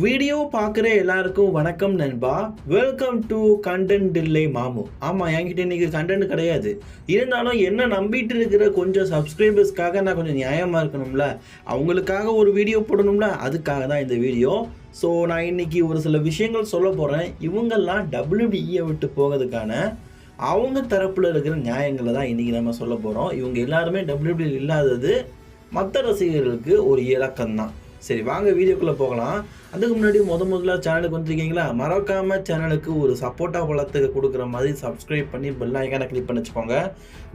Video பார்க்குற எல்லாருக்கும் வணக்கம் நண்பா. வெல்கம் டு கண்டென்ட் இல்லை மாமு ஆமாம் என்கிட்ட இன்றைக்கி கண்டென்ட் கிடையாது. இருந்தாலும் என்ன நம்பிட்டு இருக்கிற கொஞ்சம் சப்ஸ்கிரைபர்ஸ்க்காக நான் கொஞ்சம் நியாயமாக இருக்கணும்ல? அவங்களுக்காக ஒரு வீடியோ போடணும்ல? அதுக்காக தான் இந்த வீடியோ. ஸோ நான் இன்னைக்கு ஒரு சில விஷயங்கள் சொல்ல போகிறேன் இவங்கெல்லாம் டபிள்யூடிஇயை விட்டு போகிறதுக்கான அவங்க தரப்பில் இருக்கிற நியாயங்களை தான் இன்றைக்கி நம்ம சொல்ல போகிறோம் இவங்க எல்லாருமே டபிள்யூடி இல்லாதது மற்ற ரசிகர்களுக்கு ஒரு இலக்கம் தான் சரி வாங்க வீடியோக்குள்ளே போகலாம். அதுக்கு முன்னாடி முத முதல்ல சேனலுக்கு வந்துருக்கீங்களா? மறக்காம சேனலுக்கு ஒரு சப்போர்ட்டாக வளர்த்துக்கு கொடுக்குற மாதிரி சப்ஸ்கிரைப் பண்ணி பெல் ஐக்கானை கிளிக் பண்ணி வச்சுக்கோங்க.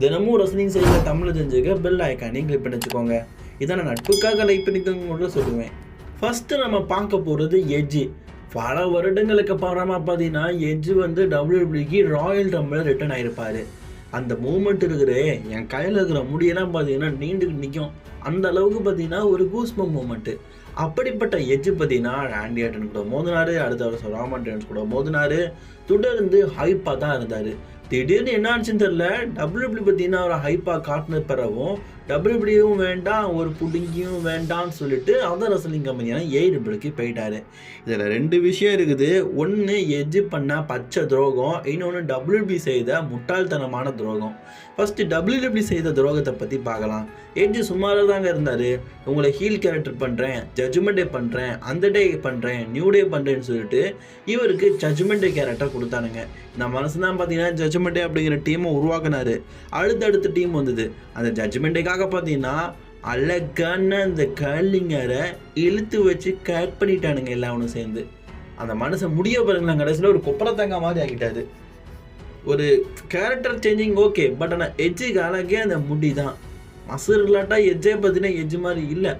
தினமும் ரசனிங் செய்ய தமிழ் தெரிஞ்சுக்க பெல் ஐக்கானையும் கிளிக் பண்ணி வச்சுக்கோங்க. இதை நான் நட்புக்காக லைக் பண்ணிக்கோங்க சொல்லுவேன். ஃபஸ்ட்டு நம்ம பார்க்க போகிறது எஜ்ஜி பல வருடங்களுக்கு அப்புறமா பார்த்தீங்கன்னா எஜ்ஜு வந்து டபிள்யூபிள்யூக்கு ராயல் டம்பிள் ரிட்டர்ன் ஆகிருப்பார் அந்த மூமெண்ட் இருக்கிற என் கையில் இருக்கிற முடியெல்லாம் பார்த்தீங்கன்னா நீண்டுக்கிட்டு நிற்கும் அந்த அளவுக்கு பார்த்தீங்கன்னா ஒரு கூஸ்ம மூமெண்ட்டு அப்படிப்பட்ட எஜ்ஜு பார்த்தீங்கன்னா ஆண்டி ஆட்டன் கூட மோதினாரு அடுத்த வருஷம் ராமன் டென்ஸ் கூட மோதினாரு. தொடர்ந்து ஹைப்பாக தான் இருந்தார். திடீர்னு என்ன ஆச்சுன்னு தெரியல டபிள்யூபிள்யூ பார்த்தீங்கன்னா ஒரு ஹைப்பாக காட்டின பிறகும் டபிள்யூபிள்யூவும் வேண்டாம் ஒரு புடுங்கியும் வேண்டாம்னு சொல்லிட்டு அந்த ரசலிங் கம்பெனியான ஏடபிள்யூக்கு போயிட்டாரு. இதில் ரெண்டு விஷயம் இருக்குது. ஒன்று எஜ்ஜு பண்ண பச்சை துரோகம். இன்னொன்று டபிள்யூபி செய்த முட்டாள்தனமான துரோகம். ஃபஸ்ட்டு டபிள்யூபிள்யூ செய்த துரோகத்தை பற்றி பார்க்கலாம். எஜ்ஜு சுமாராக தாங்க இருந்தார். உங்களை ஹீல் கேரக்டர் பண்ணுறேன் ஜட்ஜ்மெண்ட் டே பண்ணுறேன் அந்த டே பண்ணுறேன் நியூ டே பண்ணுறேன்னு சொல்லிட்டு இவருக்கு ஜட்ஜ்மெண்ட் டே கேரக்டர் கொடுத்தானுங்க. இந்த மனசு தான் பார்த்தீங்கன்னா ஜட்ஜ் டே அப்படிங்கிற டீமை உருவாக்குனாரு. அடுத்தடுத்த டீம் வந்தது. அந்த ஜட்ஜ்மெண்ட்டுக்காக பார்த்தீங்கன்னா அழகான அந்த கர்லிங்கரை இழுத்து வச்சு கட் பண்ணிட்டானுங்க எல்லாவனும் சேர்ந்து. அந்த மனுஷன் முடிய பாருங்களேன் கடைசியில் ஒரு கொப்பரத்தங்க மாதிரி ஆகிட்டாரு ஒரு கேரக்டர் சேஞ்சிங் ஓகே பட் ஆனால் எஜ்ஜுக்கு அழகே அந்த முடி தான். மசூர் இல்லாட்டா எஜ்ஜே பார்த்தீங்கன்னா எஜ்ஜு மாதிரி இல்லை.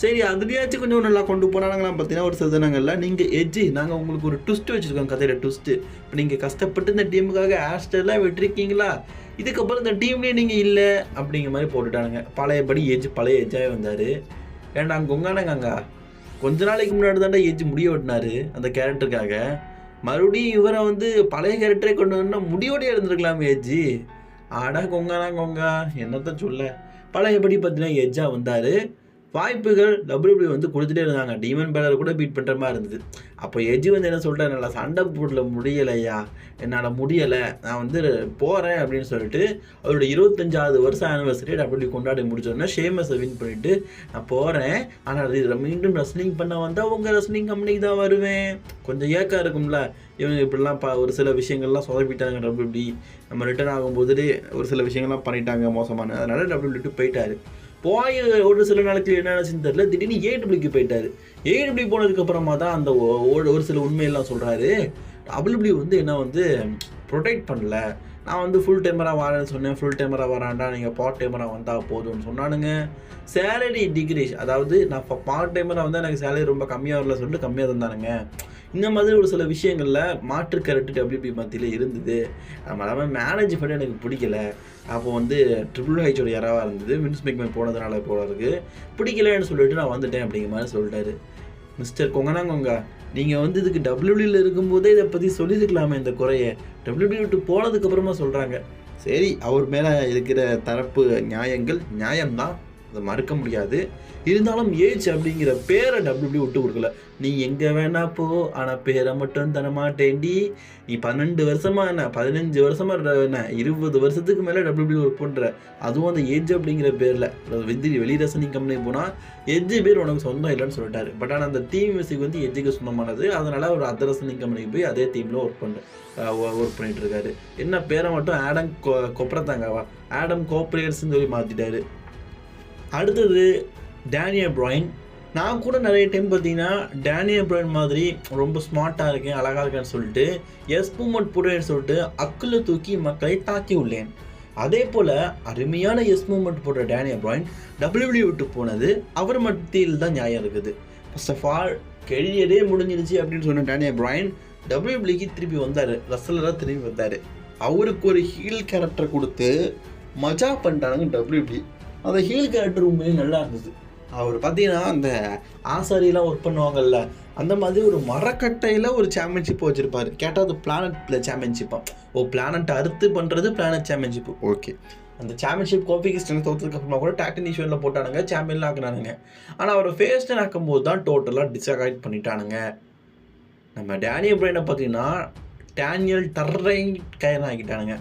சரி அதுலேயாச்சும் கொஞ்சம் நல்லா கொண்டு போனாங்களாம் பார்த்தீங்கன்னா ஒரு சதனங்களில் நீங்கள் எஜ்ஜி நாங்கள் உங்களுக்கு ஒரு ட்விஸ்ட் வச்சுருக்கோம் கதையில் ட்விஸ்ட்டு இப்போ நீங்கள் கஷ்டப்பட்டு இந்த டீமுக்காக ஹேர்ஸ்டைலாம் விட்டுருக்கீங்களா? இதுக்கப்புறம் இந்த டீம்லேயே நீங்கள் இல்லை அப்படிங்கிற மாதிரி போட்டுட்டானுங்க. பழையபடி எஜ்ஜு பழைய எஜ்ஜாகவே வந்தார். ஏன்னா அங்கே உங்கானங்க கொஞ்ச நாளைக்கு முன்னாடி தாண்டா எஜ்ஜு முடிய வெட்டினாரு அந்த கேரக்டருக்காக மறுபடியும் இவரை வந்து பழைய கேரக்டரே கொண்டு வந்தால் முடியோடய இருந்திருக்கலாமே எஜ்ஜி ஆடா கொங்கானா கொங்கா. என்னத்த சொல்ல? பழையபடி பார்த்தீங்கன்னா எஜ்ஜாக வந்தார். வாய்ப்புகள் டபிள்யூபிள்யூ வந்து கொடுத்துட்டே இருந்தாங்க. டீமன் பேலர் கூட பீட் பண்ணுற மாதிரி இருந்தது. அப்போ எஜ்ஜி வந்து என்ன சொல்லிட்டு நல்லா சண்டை போடல முடியலையா? என்னால் முடியலை. நான் வந்து போகிறேன் அப்படின்னு சொல்லிட்டு அவரோட இருபத்தஞ்சாவது வருஷம் ஆனிவர்சரி டபிள்யூ கொண்டாடி முடிச்சோடனே ஷேமஸை வின் பண்ணிவிட்டு நான் போகிறேன் ஆனால் இது மீண்டும் ரெஸ்லிங் பண்ண வந்தால் உங்கள் ரெஸ்லிங் கம்பெனிக்கு தான் வருவேன். கொஞ்சம் ஏக்கம் இருக்கும்ல. இவங்க இப்படிலாம் ப ஒரு சில விஷயங்கள்லாம் சொதப்பிட்டாங்க டபிள்யூபி நம்ம ரிட்டர்ன் ஆகும்போது ஒரு சில விஷயங்கள்லாம் பண்ணிட்டாங்க மோசமான. அதனால் டபிள்யூபிட்டு போயிட்டாரு. போய் ஒரு சில நாளைக்கு என்ன ஆச்சுன்னு தெரியல. திடீர்னு ஏடபிள்யூக்கு போயிட்டாரு. ஏடபிள்யூ போனதுக்கு அப்புறமா தான் அந்த ஒரு ஒரு சில உண்மையெல்லாம் சொல்கிறாரு டபிள்யூபிள்யூ வந்து என்ன வந்து ப்ரொடெக்ட் பண்ணல. நான் வந்து ஃபுல் டைமராக வரேன்னு சொன்னேன். ஃபுல் டைமராக வரான்டா. நீங்கள் பார்ட் டைமராக வந்தால் போதும்னு சொன்னானுங்க. சேலரி டிக்ரீஸ் அதாவது நான் பார்ட் டைமராக வந்தால் எனக்கு சேலரி ரொம்ப கம்மியாக வரல சொல்லிட்டு கம்மியாக தந்தானுங்க. இந்த மாதிரி ஒரு சில விஷயங்களில் மாற்று கரெக்டு டபிள்யூபி மத்தியில் இருந்தது. நம்ம எல்லாமே மேனேஜ் பண்ணி எனக்கு பிடிக்கல. அப்போ வந்து ட்ரிபிள் ஹைச்சோட யாராவாக இருந்தது வின்ஸ் மேக்மேன் போனதுனால போல இருக்கு. பிடிக்கலன்னு சொல்லிட்டு நான் வந்துட்டேன் அப்படிங்கிற மாதிரி சொல்லிட்டாரு. மிஸ்டர் கொங்கனாங்கொங்க நீங்கள் வந்து இதுக்கு டபிள்யூடியில் இருக்கும்போதே இதை பற்றி சொல்லியிருக்கலாமே இந்த குறையை. டபிள்யூடி விட்டு போனதுக்கப்புறமா சொல்கிறாங்க சரி அவர் மேலே இருக்கிற தரப்பு நியாயங்கள் நியாயம்தான். அதை மறுக்க முடியாது. இருந்தாலும் ஏஜ் அப்படிங்கிற பேரை டபிள்யூபிள்யூ விட்டு கொடுக்கல. நீ எங்கே வேணா போ ஆனால் பேரை மட்டும் தர மாட்டேன்டி. நீ பன்னெண்டு வருஷமா என்ன பதினஞ்சு வருஷமா என்ன இருபது வருஷத்துக்கு மேலே டபிள்யூபிள்யூ ஒர்க் பண்ணுற அதுவும் அந்த ஏஜ் அப்படிங்கிற பேரில். வெந்தி வெளிரசனி கம்பெனி போனால் எஜ்ஜு பேர் உனக்கு சொந்தம் இல்லைன்னு சொல்லிட்டாரு. பட் ஆனால் அந்த தீம் மியூசிக் வந்து எஜ்ஜுக்கு சொந்தமானது. அதனால் அவர் அதர் கம்பெனிக்கு போய் அதே தீமில் ஒர்க் பண்ணு ஒர்க் பண்ணிட்டு இருக்காரு. என்ன பேரை மட்டும் ஆடம் கொ கொப்பரத்தாங்கவா? ஆடம் கோப்ரேட்ஸ்ன்னு சொல்லி மாற்றிட்டாரு அடுத்தது டேனியல் ப்ராயின் நான் கூட நிறைய டைம் பார்த்தீங்கன்னா டேனியல் பிராயின் மாதிரி ரொம்ப ஸ்மார்ட்டாக இருக்கேன் அழகாக இருக்கேன்னு சொல்லிட்டு எஸ் மூமெண்ட் போடுறேன்னு சொல்லிட்டு அக்கில் தூக்கி மக்களை தாக்கி உள்ளேன். அதே போல் அருமையான எஸ் மூமெண்ட் போடுற டேனியல் பிராயின் டபிள்யூபிள்யூ விட்டு போனது அவர் மத்தியில் தான் நியாயம் இருக்குது. ஃபர்ஸ்ட் ஆஃப் ஆல் கெரியரே முடிஞ்சிருச்சு அப்படின்னு சொன்ன டேனியல் பிராயின் டபிள்யூபிள்யூக்கு திருப்பி வந்தார். ரசலராக திரும்பி வந்தார். அவருக்கு ஒரு ஹீல் கேரக்டர் கொடுத்து மஜா பண்ணிட்டானுங்க டபிள்யூபிள்யூ அந்த ஹீல் கேரக்டர் உண்மையிலே நல்லா இருந்தது. அவர் பார்த்தீங்கன்னா அந்த ஆசாரியெல்லாம் ஒர்க் பண்ணுவாங்கல்ல அந்த மாதிரி ஒரு மரக்கட்டையில் ஒரு சாம்பியன்ஷிப் வச்சுருப்பாரு. கேட்டால் அது பிளானட் சாம்பியன்ஷிப்பாக ஓ பிளானட் அறுத்து பண்ணுறது பிளானட் சாம்பியன்ஷிப் ஓகே அந்த சாம்பியன்ஷிப் கோபி கிஸ்டன் தோத்ததுக்கு அப்புறமா கூட டாக்டன் இஷ்யூவில் போட்டானுங்க சாம்பியன் ஆக்குனானுங்க. ஆனால் அவரை ஃபேஸ்டன் ஆக்கும்போது தான் டோட்டலாக டிசகாய்ட் பண்ணிட்டானுங்க. நம்ம டேனியல் பிரைனை பார்த்தீங்கன்னா டேனியல் டர்ரை கயன் ஆக்கிட்டானுங்க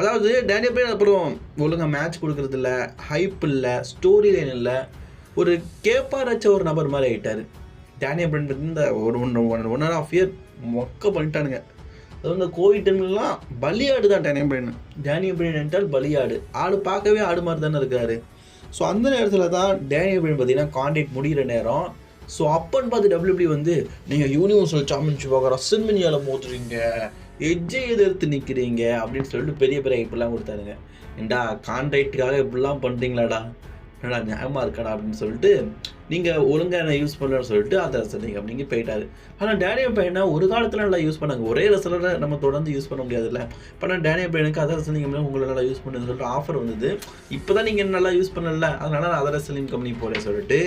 அதாவது டேனியல் பிரைன் அப்புறம் ஒழுங்காக மேட்ச் கொடுக்கறது இல்லை ஹைப் இல்லை ஸ்டோரி லைன் இல்லை. ஒரு கேப்பாராச்ச ஒரு நபர் மாதிரி ஆகிட்டார் டேனியல் பிரைன் இந்த ஒரு one one one and half year மொக்க பண்ணிட்டானுங்க. அது வந்து கோவிட் டைம்லலாம் பலியாடு தான் டேனியல் பிரைன் டேனியல் பிரைன் என்றால் பலியாடு. ஆடு பார்க்கவே ஆடு மாதிரி தானே இருக்காரு. ஸோ அந்த நேரத்தில் தான் டேனியல் பிரைன் பார்த்தீங்கன்னா கான்டாக்ட் முடிகிற நேரம். ஸோ அப்பன்னு பார்த்து டபிள்யூபி வந்து நீங்கள் யூனிவர்சல் சாம்பியன்ஷிப்பாக ரசன்மினியாவில் மோத்துறீங்க எஜ்ஜை எதிர்த்து நிற்கிறீங்க அப்படின்னு சொல்லிட்டு பெரிய பெரிய இப்படிலாம் கொடுத்தாருங்க ஏண்டா கான்ட்ராக்டுக்காக இப்படிலாம் பண்ணுறீங்களாடா என்னடா நியாயமாக இருக்காடா அப்படின்னு சொல்லிட்டு நீங்கள் ஒழுங்காக என்ன யூஸ் பண்ணலன்னு சொல்லிட்டு அதை சொன்னீங்க அப்படிங்க போயிட்டாரு. ஆனால் டேனியம் பையனை ஒரு காலத்தில் நல்லா யூஸ் பண்ணாங்க. ஒரே ரசலரை நம்ம தொடர்ந்து யூஸ் பண்ண முடியாதுல்ல. இப்போ நான் டேனியல் பையனுக்கு அதை ரசலிங் உங்களை நல்லா யூஸ் பண்ணுன்னு சொல்லிட்டு ஆஃபர் வந்தது. இப்போ தான் நீங்கள் நல்லா யூஸ் பண்ணல. அதனால நான் அதை ரசலிங் கம்பெனி போகிறேன் சொல்லிட்டு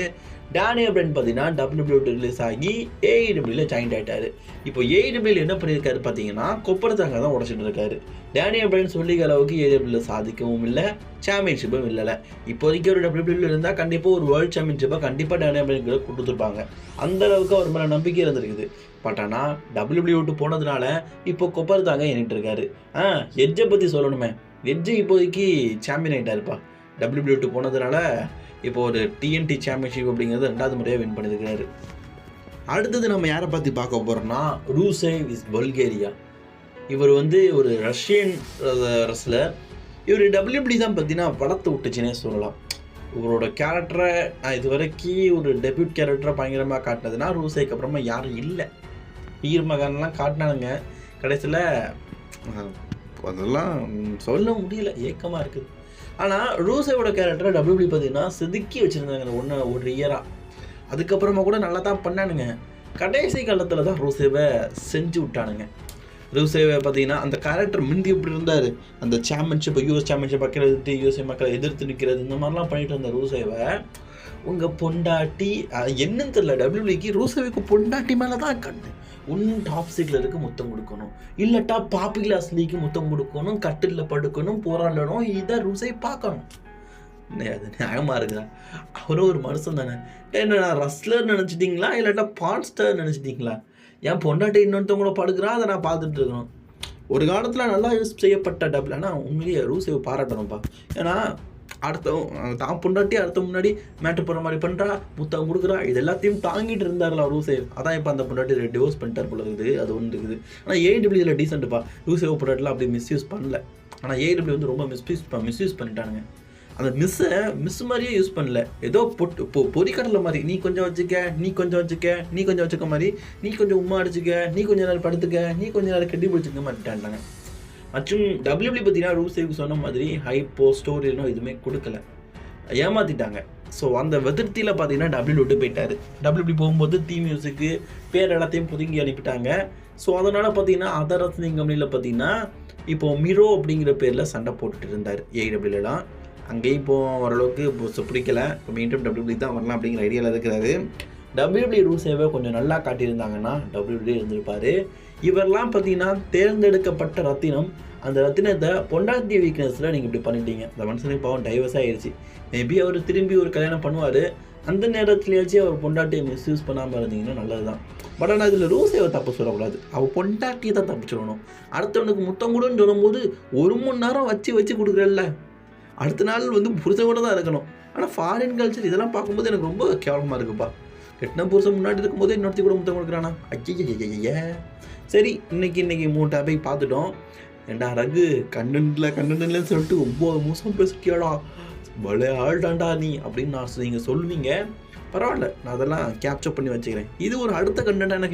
டேனியல் பிரெண்ட் பார்த்தீங்கன்னா டபிள்யூபிள்யூ ரிலீஸ் ஆகி ஏஇடபிள்யூல ஜாயின் ஆகிட்டாரு இப்போ ஏஇடபிள்யூ என்ன பண்ணியிருக்காரு பார்த்தீங்கன்னா கொப்பரத்தாங்க தான் உடச்சிட்டு இருக்காரு டேனியல் பிரெண்ட் சொல்லிக்க அளவுக்கு ஏடபிள்யூ சாதிக்கவும் இல்லை சாம்பியன்ஷிப்பும் இல்லைல்ல. இப்போதைக்கு ஒரு டபிள்யூபிள்யூ இருந்தால் கண்டிப்பாக ஒரு வேர்ல்டு சாம்பியன்ஷிப்பை கண்டிப்பாக டேனியல் பிரெண்ட் கொடுத்துருப்பாங்க. அந்த அளவுக்கு அவர் மேலே நம்பிக்கை இருந்திருக்குது. பட் ஆனால் டபிள்யூபிள்யூ விட்டு போனதுனால இப்போ கொப்பர் தாங்க எண்ணிட்டு இருக்காரு ஆ எட்ஜை பற்றி சொல்லணுமே. எட்ஜு இப்போதைக்கு சாம்பியன் ஆகிட்டாருப்பா டபிள்யூபிள்யூ விட்டு போனதுனால இப்போ ஒரு டிஎன்டி சாம்பியன்ஷிப் அப்படிங்கிறது ரெண்டாவது முறையாக வின் பண்ணியிருக்கிறாரு. அடுத்தது நம்ம யாரை பற்றி பார்க்க போகிறோம்னா ரூசேவ் இஸ் பல்கேரியா இவர் வந்து ஒரு ரஷ்யன் ரஸ்லர் இவர் டபிள்யூபிடி தான் பார்த்தீங்கன்னா வளர்த்து விட்டுச்சுன்னே சொல்லலாம். இவரோட கேரக்டரை நான் இது வரைக்கும் ஒரு டெபியூட் கேரக்டரை பயங்கரமாக காட்டினதுன்னா ரூசேக்கு அப்புறமா யாரும் இல்லை. வீரமகான்லாம் காட்டினானுங்க. கடைசியில் அதெல்லாம் சொல்ல முடியல. ஏக்கமாக இருக்குது. ஆனால் ரூசேவோட கேரக்டரை டபிள்யூபி பார்த்தீங்கன்னா செதுக்கி வச்சுருந்தாங்க அந்த ஒன்று ஒரு இயராக அதுக்கப்புறமா கூட நல்லா தான் பண்ணானுங்க. கடைசி காலத்தில் தான் ரூசேவை செஞ்சு விட்டானுங்க. ரூசேவை பார்த்தீங்கன்னா அந்த கேரக்டர் முந்தி எப்படி இருந்தார்? அந்த சாம்பியன்ஷிப் யூஎஸ் சாம்பியன்ஷிப் மக்களை எதிர்த்து யூஎஸ்ஏ மக்களை எதிர்த்து நிற்கிறது இந்த மாதிரிலாம் பண்ணிட்டு இருந்த ரூசேவை உங்கள் பொண்டாட்டி என்னன்னு தெரியல. டபிள்யூபிக்கு ரூசேவுக்கு பொண்டாட்டி மேலே தான் கண்ணு ஒன்று டாப் சீட்டில் இருக்க முத்தம் கொடுக்கணும். இல்லட்டா பாப்பி கிளாஸ் லீக்கு முத்தம் கொடுக்கணும் கட்டிலில் படுக்கணும் போராடணும் இதை ருசை பார்க்கணும். அது நியாயமாக இருக்குதா அவரும் ஒரு மனுஷன் தானே. என்ன நான் ரஸ்லர் நினச்சிட்டிங்களா? இல்லாட்டா பான் ஸ்டார் நினச்சிட்டிங்களா? என் பொண்டாட்டி இன்னொருத்தவங்கள படுக்கிறா? அதை நான் பார்த்துட்டு இருக்கணும். ஒரு காலத்தில் நல்லா யூஸ் செய்யப்பட்ட டபுள் ஆனால் உண்மையிலேயே ரூசேவை பாராட்டணும்ப்பா. ஏன்னா அடுத்தவன் தான் பொண்டாட்டி அடுத்த முன்னாடி மேட்ரு போகிற மாதிரி பண்ணுறா புத்தகம் கொடுக்குறா இது எல்லாத்தையும் தாங்கிட்டு இருந்தார்ல ரூசேவ் அதான் இப்போ அந்த பொண்டாட்டி டிவோர்ஸ் பண்ணிட்டார் போல இருக்குது அது ஒன்று இருக்குது. ஆனால் ஏடபிள்யூல டீசென்ட்ப்பா ரூசேவ் பொண்டாட்டிலாம் அப்படி மிஸ்யூஸ் பண்ணல. ஆனால் ஏடபிள்யூ வந்து ரொம்ப மிஸ்யூஸ் மிஸ்யூஸ் பண்ணிட்டானுங்க. அந்த மிஸ்ஸை மிஸ் மாதிரியே யூஸ் பண்ணல. ஏதோ பொட்டு பொ பொறிக்கடலை மாதிரி நீ கொஞ்சம் வச்சுக்க நீ கொஞ்சம் வச்சுக்க நீ கொஞ்சம் வச்சுக்க மாதிரி நீ கொஞ்சம் உமா அடிச்சுக்க நீ கொஞ்சம் நேரம் படுத்துக்க நீ கொஞ்சம் நேரம் கட்டி பிடிச்சிக்க மாட்டாங்க மற்றும் டபிள்யூபிள்யூ பார்த்தீங்கன்னா ரூசேவுக்கு சொன்ன மாதிரி ஹைப்போ ஸ்டோரினோ எதுவுமே கொடுக்கல. ஏமாத்திட்டாங்க. ஸோ அந்த வெதிர்த்தியில் பார்த்தீங்கன்னா டபிள்யூ விட்டு போயிட்டார். டபிள்யூபி போகும்போது தீ மியூசிக்கு பேர் எல்லாத்தையும் புதுங்கி அனுப்பிட்டாங்க. ஸோ அதனால் பார்த்தீங்கன்னா அதர் ரத்னிங் கம்பெனியில் பார்த்தீங்கன்னா இப்போ மிரோ அப்படிங்கிற பேரில் சண்டை போட்டுட்டு இருந்தார். ஏடபிள்யூலாம் அங்கேயும் இப்போ ஓரளவுக்கு இப்போ பிடிக்கல. இப்போ மீண்டும் டபிள்யூபி தான் வரலாம் அப்படிங்கிற ஐடியாவில் இருக்கிறாரு. டபிள்யூபி ரூசேவை கொஞ்சம் நல்லா காட்டியிருந்தாங்கன்னா டபிள்யூபி இருந்திருப்பார். இவரெல்லாம் பார்த்தீங்கன்னா தேர்ந்தெடுக்கப்பட்ட ரத்தினம். அந்த ரத்தினத்தை பொண்டாட்டி வீக்னஸில் நீங்கள் இப்படி பண்ணிட்டீங்க. அந்த மனுஷனுக்கு பாவம் டைவர்ஸ் ஆகிடுச்சு மேபி அவர் திரும்பி ஒரு கல்யாணம் பண்ணுவார். அந்த நேரத்துலயாச்சும் அவர் பொண்டாட்டியை மிஸ்யூஸ் பண்ணாமல் இருந்தீங்கன்னா நல்லது தான் பட் ஆனால் இதில் ரூசேவை தப்பு சொல்லக்கூடாது. அவள் பொண்டாட்டியை தான் தப்பு சொல்லணும் அடுத்தவனுக்கு முத்தம் கூடன்னு சொல்லும்போது ஒரு மணி நேரம் வச்சு வச்சு கொடுக்குறல்ல அடுத்த நாள் வந்து புருஷன் கூட தான் இருக்கணும். ஆனால் ஃபாரின் கல்ச்சர் இதெல்லாம் பார்க்கும்போது எனக்கு ரொம்ப கேவலமாக இருக்குப்பா. கெட்டின புருஷன் முன்னாடி இருக்கும்போதே இன்னொருத்தி கூட முத்தம் கொடுக்குறானா? ஐய சரி இன்னைக்கு இன்னைக்கு மூணு டாபிக் பார்த்துட்டோம். ஏண்டா ரகு கண்டென்ட்ல கண்டென்ட்லன்னு சொல்லிட்டு ஒம்பது மூசம் பேசிட்டியாடா? பலே ஆள்டாண்டா நீ அப்படின்னு நான் நீங்கள் சொல்லுவீங்க. பரவாயில்ல நான் அதெல்லாம் கேப்சர் பண்ணி வச்சுக்கிறேன். இது ஒரு அடுத்த கண்டென்ட் எனக்கு